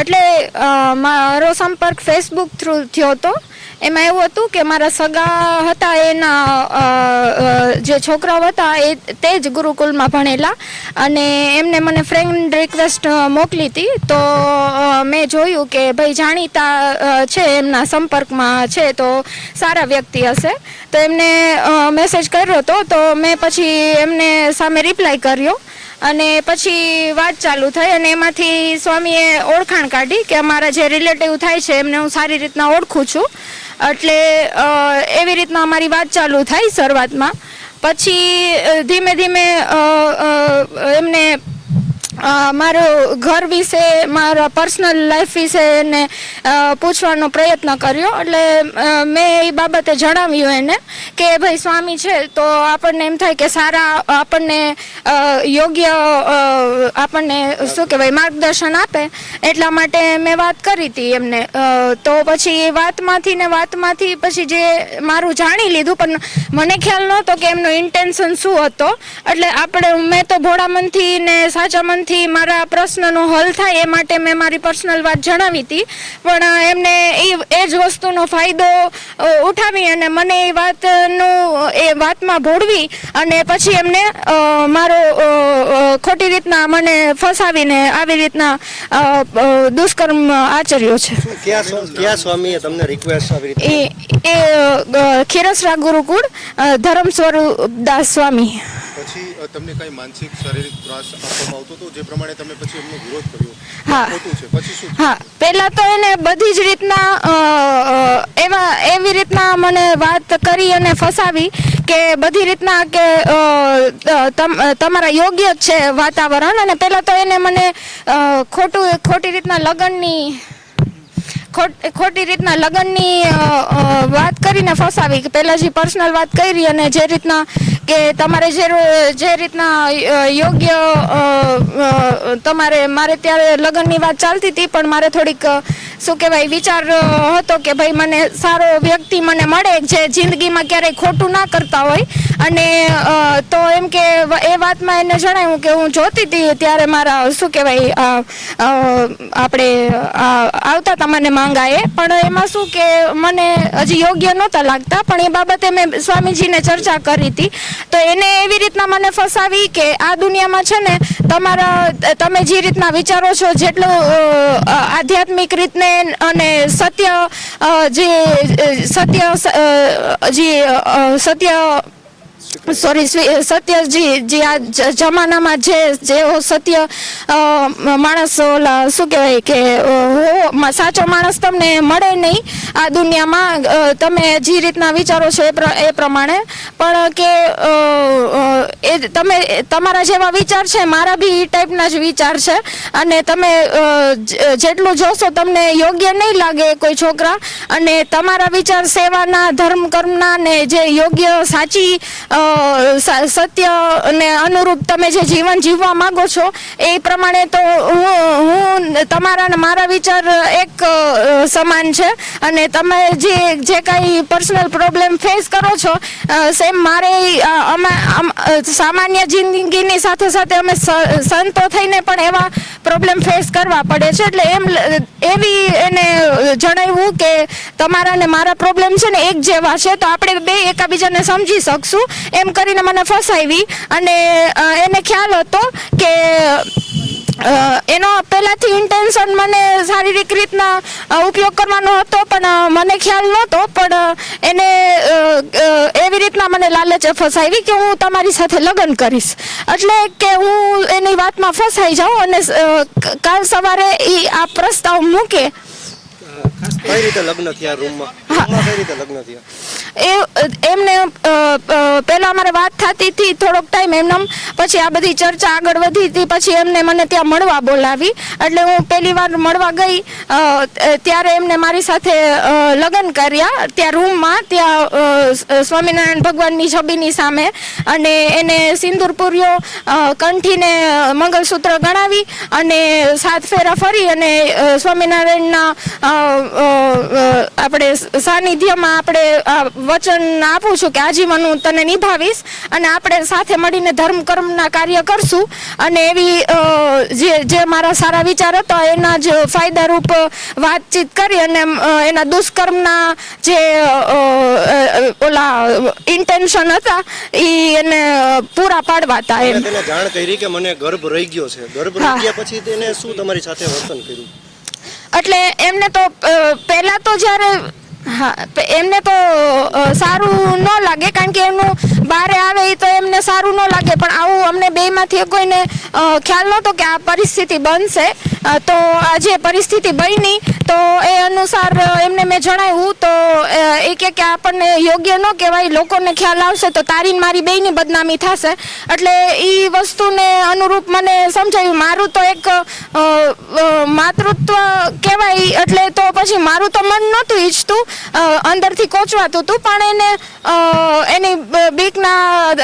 એટલે મારો સંપર્ક ફેસબુક થ્રુ થયો હતો. એમાં એવું હતું કે મારા સગા હતા, એના જે છોકરાઓ હતા, એ તે જ ગુરુકુલમાં ભણેલા અને એમને મને ફ્રેન્ડ રિક્વેસ્ટ મોકલી હતી. તો મેં જોયું કે ભાઈ જાણીતા છે, એમના સંપર્કમાં છે, તો સારા વ્યક્તિ હશે. તો એમને મેસેજ કર્યો હતો, તો મેં પછી એમને સામે રિપ્લાય કર્યો. અને પછી વાત ચાલુ થઈ અને એમાંથી સ્વામીએ ઓળખાણ કાઢી કે અમારા જે રિલેટિવ થાય છે, એમને હું સારી રીતના ઓળખું છું. એટલે એવી રીતના અમારી વાત ચાલુ થઈ શરૂઆતમાં. પછી ધીમે ધીમે એમને મારો ઘર વિશે, મારા પર્સનલ લાઈફ વિશે એને પૂછવાનો પ્રયત્ન કર્યો. એટલે મેં એ બાબતે જણાવ્યું એને કે, ભાઈ, સ્વામી છે, તો આપણને એમ થાય કે સારા આપણને યોગ્ય આપણને, શું કહેવાય, માર્ગદર્શન આપે. એટલા માટે મેં વાત કરી હતી એમને. તો પછી એ વાતમાંથી ને વાતમાંથી પછી જે મારું જાણી લીધું, પણ મને ખ્યાલ નહોતો કે એમનો ઇન્ટેન્શન શું હતો. એટલે આપણે, મેં તો ભોળા મનથી ને સાચા મનથી મારા પ્રશ્નનો હલ થાય એ માટે મેં મારી પર્સનલ વાત જણાવી હતી. પણ એમને એ એ જ વસ્તુનો ફાયદો ઉઠાવી અને મને એ વાતનું એ વાતમાં ભોળવી અને પછી એમને મારો ખોટી રીતના મને ફસાવીને આવી રીતના દુષ્કર્મ આચર્યો છે. ક્યાં સ્વામીએ તમને રિક્વેસ્ટ આવી રીતે? એ ખીરસરા ગુરુકુળ ધરમ સ્વરૂપ દાસ સ્વામી. તમને કઈ માનસિક શારીરિક ત્રાસ આપવામાં આવતો હતો? જે પ્રમાણે તમે પછી એમનો વિરોધ કર્યો. હા. ખોટું છે. પછી શું હા. પહેલા તો એને બધી જ રીતના એવા એવી રીતના મને વાત કરી અને ફસાવી કે બધી રીતના કે તમ- તમારા યોગ્ય જ છે વાતાવરણ. અને પહેલાં તો એને મને ખોટું ખોટી રીતના લગ્નની ખોટી રીતના લગ્નની વાત કરીને ફસાવી. કે પહેલાં જે પર્સનલ વાત કરી અને જે રીતના કે તમારે જે જે રીતના યોગ્ય તમારે, મારે ત્યારે લગ્નની વાત ચાલતી હતી, પણ મારે થોડીક શું કહેવાય, વિચાર હતો કે ભાઈ મને સારો વ્યક્તિ મને મળે, જે જિંદગીમાં ક્યારેય ખોટું ના કરતા હોય. અને તો એમ કે એ વાતમાં એને જણાવ્યું કે હું જોતી હતી, ત્યારે મારા, શું કહેવાય આપણે આવતા હતા મને માંગાએ. પણ એમાં શું કે મને હજી યોગ્ય નહોતા લાગતા, પણ એ બાબતે મેં સ્વામીજીને ચર્ચા કરી હતી. તો એને એવી રીતના મને ફસાવી કે આ દુનિયામાં છે ને તમારા, તમે જે રીતના વિચારો છો જેટલું આધ્યાત્મિક રીતને અને સત્ય જે સત્ય જે સત્ય સોરી સત્ય જે જે આ જમાનામાં જે જેવો સત્ય માણસ શું કહેવાય કે હો- સાચો માણસ તમને મળે નહીં આ દુનિયામાં તમે જે રીતના વિચારો છો એ પ્રમાણે. પણ કે એ તમે તમારા જેવા વિચાર છે, મારા બી એ ટાઈપના જ વિચાર છે. અને તમે જેટલું જોશો તમને યોગ્ય નહીં લાગે કોઈ છોકરા. અને તમારા વિચાર સેવાના, ધર્મ કર્મના ને જે યોગ્ય સાચી સત્ય અને અનુરૂપ તમે જે જીવન જીવવા માંગો છો, એ પ્રમાણે તો હું હું તમારા મારા વિચાર એક સમાન છે. અને તમે જે જે કાંઈ પર્સનલ પ્રોબ્લેમ ફેસ કરો છો સેમ મારે અમે સામાન્ય જિંદગીની સાથે સાથે અમે સંતો થઈને પણ એવા પ્રોબ્લેમ ફેસ કરવા પડે છે. એટલે એમ એવી એને જણાવ્યું કે તમારા ને મારા પ્રોબ્લેમ છે ને એક જેવા છે. તો આપણે બે એકાબીજાને સમજી શકશું. એમ કરીને મને ફસાવી અને એને ખ્યાલ હતો કે એનો પહેલાથી ઇન્ટેન્શન મને શારીરિક રીતના ઉપયોગ કરવાનો હતો પણ મને ખ્યાલ નહોતો પણ એને એવી રીતના મને લાલચ ફસાવી કે હું તમારી સાથે લગ્ન કરીશ. એટલે કે હું એની વાતમાં ફસાઈ જાઉં અને કાલ સવારે એ આ પ્રસ્તાવ મૂકે. કઈ રીતે લગ્ન થયા? રૂમમાં કઈ રીતે લગ્ન થયા? એ, એમને પહેલા અમારે વાત થતી હતી થોડોક ટાઈમ એમને પછી આ બધી ચર્ચા આગળ વધી હતી, પછી એમને મને ત્યાં મળવા બોલાવી. એટલે હું પહેલી વાર મળવા ગઈ ત્યારે એમને મારી સાથે લગ્ન કર્યા. ત્યાં રૂમમાં, ત્યાં સ્વામિનારાયણ ભગવાનની છબીની સામે. અને એને સિંદૂર પૂર્યો કંઠીને મંગલસૂત્ર ગણાવી અને સાત ફેરા ફરી અને સ્વામિનારાયણના આપણે સાનિધ્યમાં આપણે વચન આપું છું કે આજીવન હું તને નિભાવીશ અને આપણે સાથે મળીને ધર્મ કર્મના કાર્ય કરશું. અને એવી જે જે મારા સારા વિચાર હતા એના જ ફાયદારૂપ વાતચીત કરી અને એના દુષ્કર્મના જે ઓલા ઇન્ટેન્શન હતા એ એને પૂરા પાડવા હતા એમ. તેને જાણ કરી કે મને ગર્ભ રહી ગયો છે. ગર્ભ રહી ગયા પછી તેને શું તમારી સાથે વર્તન કર્યું? એટલે એમને તો પહેલા તો જ્યારે હા એમને તો સારું ન લાગે કારણ કે એમનું બારે આવે એ તો એમને સારું ન લાગે. પણ આવું અમને બેમાંથી કોઈને ખ્યાલ નહોતો કે આ પરિસ્થિતિ બનશે. તો આ જે પરિસ્થિતિ બની તો એ અનુસાર એમને મેં જણાવ્યું તો એ કે કે આપણને યોગ્ય ન કહેવાય, લોકોને ખ્યાલ આવશે તો તારી મારી બેયની બદનામી થશે. એટલે એ વસ્તુને અનુરૂપ મને સમજાયું. મારું તો એક માતૃત્વ કહેવાય, એટલે તો પછી મારું તો મન નહોતું ઈચ્છતું. અંદરથી કોચવાતું હતું પણ એને એની બીકના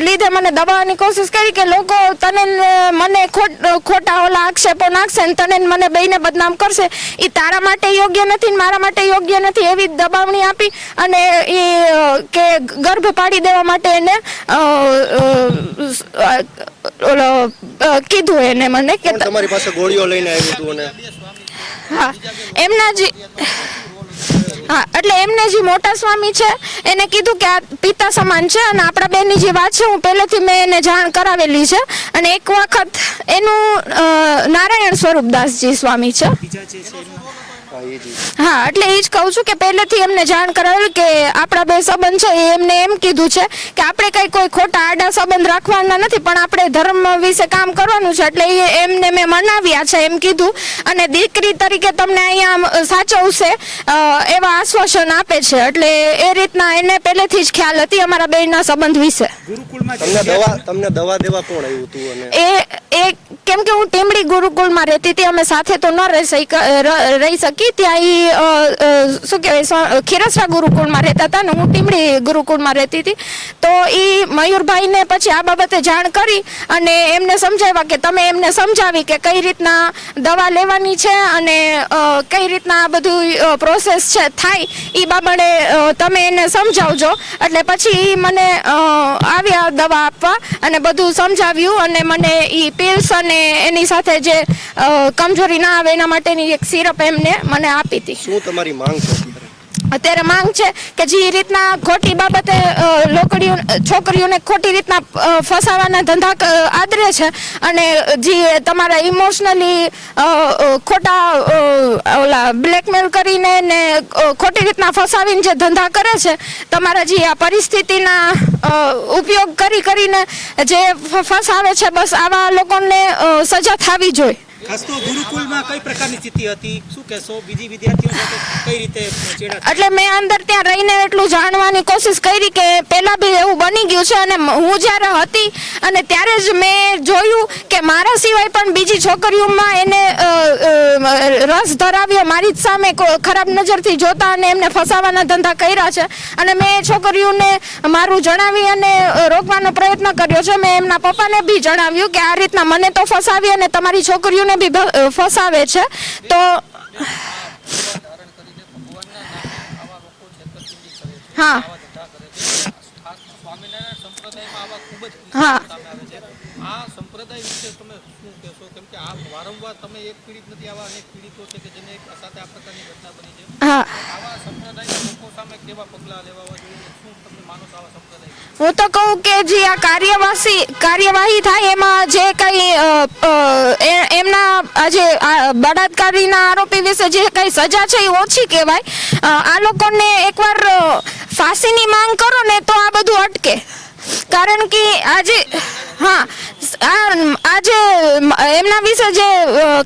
લીધે મને દબાવવાની કોશિશ કરી કે લોકો તને મને ખોટા ઓલા આક્ષેપો નાખશે ને તને મને બેને બદનામ કરશે. એ તારા માટે યોગ્ય નથી ને મારા માટે યોગ્ય નથી એવી દબાવણી આપી અને એ કે ગર્ભ પાડી દેવા માટે એને ઓલો કીધું એને મને કે તમારી પાસે ગોળીઓ લઈને આવ્યું હતું અને? હા એમના જે હા, એટલે એમને જે મોટા સ્વામી છે, એને કીધું કે આ પિતા સમાન છે અને આપણા બેનની જે વાત છે, હું પહેલેથી મેં એને જાણ કરાવેલી છે. અને એક વખત એનું નારાયણ સ્વરૂપદાસજી સ્વામી છે. હા એટલે એ જ કહું છું કે પહેલેથી એમને જાણ કરાવેલ કે આપણા બે સંબંધ છે એ એમને એમ કીધું છે કે આપણે કઈ કોઈ ખોટા આડા સંબંધ રાખવાના નથી પણ આપણે ધર્મ વિશે કામ કરવાનું છે એટલે એ એમને મેં મનાવ્યા છે એમ કીધું. અને દીકરી તરીકે તમને અહીંયા સાચવશે એવા આશ્વાસન આપે છે એટલે એ રીતના એને પહેલેથી જ ખ્યાલ હતી અમારા બેના સંબંધ વિશે. તમને દવા તમને દવા દેવા કોણ આવ્યું હતું અને? એ એ કેમ કે હું ટીમડી ગુરુકુળમાં રહેતી હતી અમે સાથે તો ન રહી શકી રહી શકી. ત્યાં અ, શું કહેવાય ખીરસરા ગુરુકુળમાં રહેતા હતા ને હું ટીમડી ગુરુકુળમાં રહેતી હતી. તો એ મયુરભાઈને પછી આ બાબતે જાણ કરી અને એમને સમજાવ્યા કે તમે એમને સમજાવી કે કઈ રીતના દવા લેવાની છે અને કઈ રીતના આ બધું પ્રોસેસ છે થાય એ બાબતે તમે એને સમજાવજો. એટલે પછી એ મને આવ્યા દવા આપવા અને બધું સમજાવ્યું અને મને એ પિલ્સ અને એની સાથે જે કમજોરી ના આવે એના માટેની એક સિરપ એમને મને આપી હતી. શું તમારી માંગ છે અત્યારે માંગ છે કે જે રીતના ખોટી બાબતે લોકડીઓ, છોકરીઓને ખોટી રીતના ફસાવાના ધંધા આદરે છે અને જે તમારા ઇમોશનલી ખોટા ઓલા બ્લેકમેલ કરીને ને ખોટી રીતના ફસાવીને જે ધંધા કરે છે, તમારા જે આ પરિસ્થિતિના ઉપયોગ કરી કરીને જે ફસાવે છે, બસ આવા લોકોને સજા થવી જોઈએ. એટલે મેં અંદર ત્યાં રહીને એટલું જાણવાની કોશિશ કરી કે પહેલાં બી એવું બની ગયું છે અને હું જ્યારે હતી અને ત્યારે જ મેં જોયું કે મારા સિવાય પણ બીજી છોકરીઓમાં એને રસ ધરાવ્યો મારી જ સામે ખરાબ નજરથી જોતા અને એમને ફસાવાના ધંધા કર્યા છે. અને મેં છોકરીઓને મારું જણાવી અને રોકવાનો પ્રયત્ન કર્યો છે. મેં એમના પપ્પાને બી જણાવ્યું કે આ રીતના મને તો ફસાવી અને તમારી છોકરીઓને બી બ- ફસાવે છે તો હા વારંવાર તમે એક પીડિત નથી આવા અનેક પીડિતો છે કે જેને એક સાથે આ પ્રકારની ઘટના બની છે આવા સંપ્રદાયના લોકો સામે કેવા પગલાં લેવા જોઈએ શું આવા સંપ્રદાય હું તો કહું કે જે આ કાર્યવાહી કાર્યવાહી થાય એમાં જે કંઈ એમના આ બળાત્કારીના આરોપી વિશે જે કંઈ સજા છે એ ઓછી કહેવાય. આ લોકોને એકવાર ફાંસીની માંગ કરો ને તો આ બધું અટકે. કારણ કે આજે હા આજે એમના વિશે જે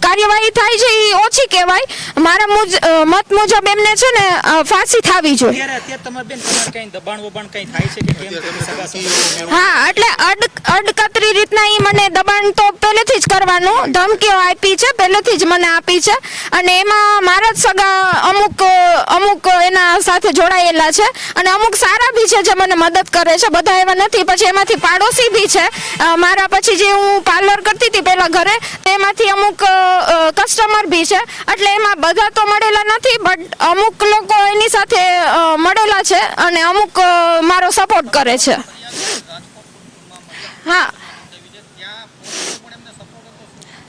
કાર્યવાહી થાય છે એ ઓછી કહેવાય. મારા મુજ મત મુજબ એમને છે ને ફાંસી થવી જોઈએ. હા એટલે અડ અડકતરી રીતના એ મને દબાણ તો પહેલેથી જ કરવાનું ધમકીઓ આપી છે પહેલેથી જ મને આપી છે. અને એમાં મારા જ સગા અમુક અમુક એના સાથે જોડાયેલા છે. અને અમુક સારા બી છે જે મને મદદ કરે છે બધા એવા નથી પછી એમાંથી પાડોશી બી છે. મારા પછી જે હું પાર્લર કરતી હતી પહેલાં ઘરે તેમાંથી અમુક કસ્ટમર બી છે. એટલે એમાં બધા તો મળેલા નથી બટ અમુક લોકો એની સાથે મળેલા છે અને અમુક મારો સપોર્ટ કરે છે. હા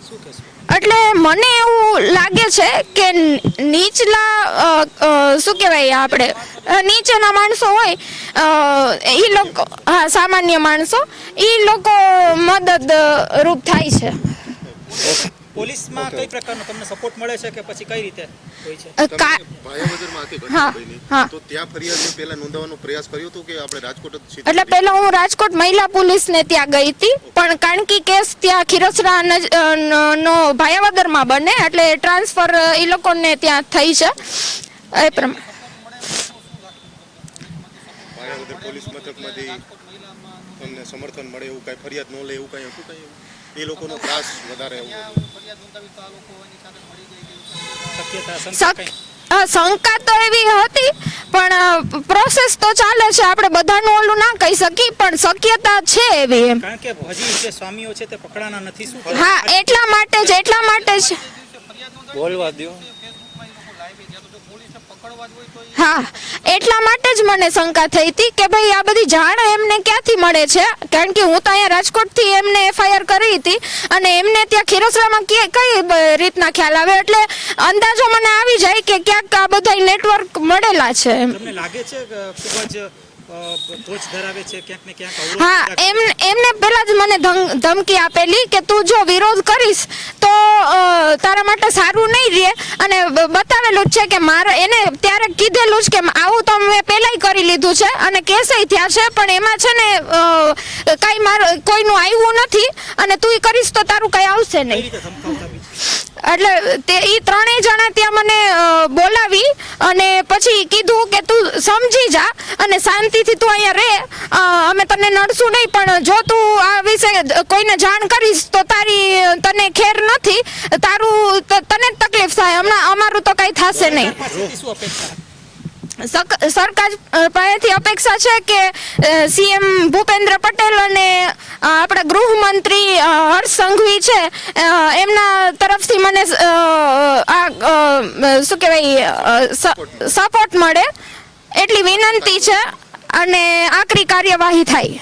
શું કહેશો એટલે મને એવું લાગે છે કે નીચલા શું કહેવાય આપણે નીચેના માણસો હોય એ લોકો, હા, સામાન્ય માણસો એ લોકો મદદ રૂપ થાય છે. પોલીસમાં કઈ પ્રકારનો તમને સપોર્ટ મળે છે કે પછી કઈ રીતે હોય છે. તો ત્યાં ફરિયાદ પહેલા નોંધાવવાનો પ્રયાસ કર્યો હતો કે આપણે રાજકોટ એટલે પહેલા હું રાજકોટ મહિલા પોલીસને ત્યાં ગઈ હતી પણ કારણ કે કેસ ત્યાં ખીરસરા નો ભાયાવદરમાં બને એટલે ટ્રાન્સફર એ લોકોને ત્યાં થઈ છે. એ પ્રમાણે ભાયાવદર પોલીસ મથકમાંથી તમને સમર્થન મળે એવું કાંઈ ફરિયાદ ન લે એવું કાંઈ હતું કાંઈ? એ લોકોનો ત્રાસ વધારે એવું શંકા તો એવી હતી પણ પ્રોસેસ તો ચાલે છે. આપણે બધાનું ઓલું ના કહી શકીએ પણ શક્યતા છે એવી એમ. કારણ કે હજી જે સ્વામીઓ છે તે પકડાના નથી શું હા એટલા માટે જ એટલા માટે જ. બોલવા દો હા એટલા માટે જ મને શંકા થઈ હતી કે ભાઈ આ બધી જાણ એમને ક્યાંથી મળે છે? કારણ કે હું તો અહીંયા રાજકોટથી એમને એફઆઈઆર કરી હતી અને એમને ત્યાં ખીરસરામાં કઈ રીતના ખ્યાલ આવે એટલે અંદાજો મને આવી જાય કે ક્યાંક આ બધા નેટવર્ક મળેલા છે એમ. લાગે છે ખૂબ જ અ, ધરાવે છે ક્યાંક ને ક્યાંક હા એમ એમને પહેલા જ મને ધમ- ધમકી આપેલી કે તું જો વિરોધ કરીશ તો તારા માટે સારું નહીં રહે. અને બતાવેલું છે કે મારે એને ત્યારે કીધેલું જ કે આવું તો મેં પહેલાંય કરી લીધું છે અને કેસેય થયા છે પણ એમાં છે ને કાંઈ મારું કોઈનું આવ્યું નથી અને તું કરીશ તો તારું કંઈ આવશે નહીં. એટલે તે એ ત્રણેય જણા ત્યાં મને બોલાવી અને પછી કીધું કે તું સમજી જા અને શાંતિથી તું અહીંયા રહે. અમે તને નડશું નહીં, પણ જો તું આ વિશે કોઈને જાણ કરીશ, તો તારી તને ખેર નથી. તારું તને જ તકલીફ થાય. હમણાં અમારું તો કંઈ થશે નહીં. સરકાર પાસેથી અપેક્ષા છે કે સીએમ ભૂપેન્દ્ર પટેલ અને આપણા ગૃહમંત્રી મંત્રી હર્ષ સંઘવી છે એમના તરફથી મને આ શું કહેવાય સપોર્ટ મળે એટલી વિનંતી છે અને આકરી કાર્યવાહી થાય.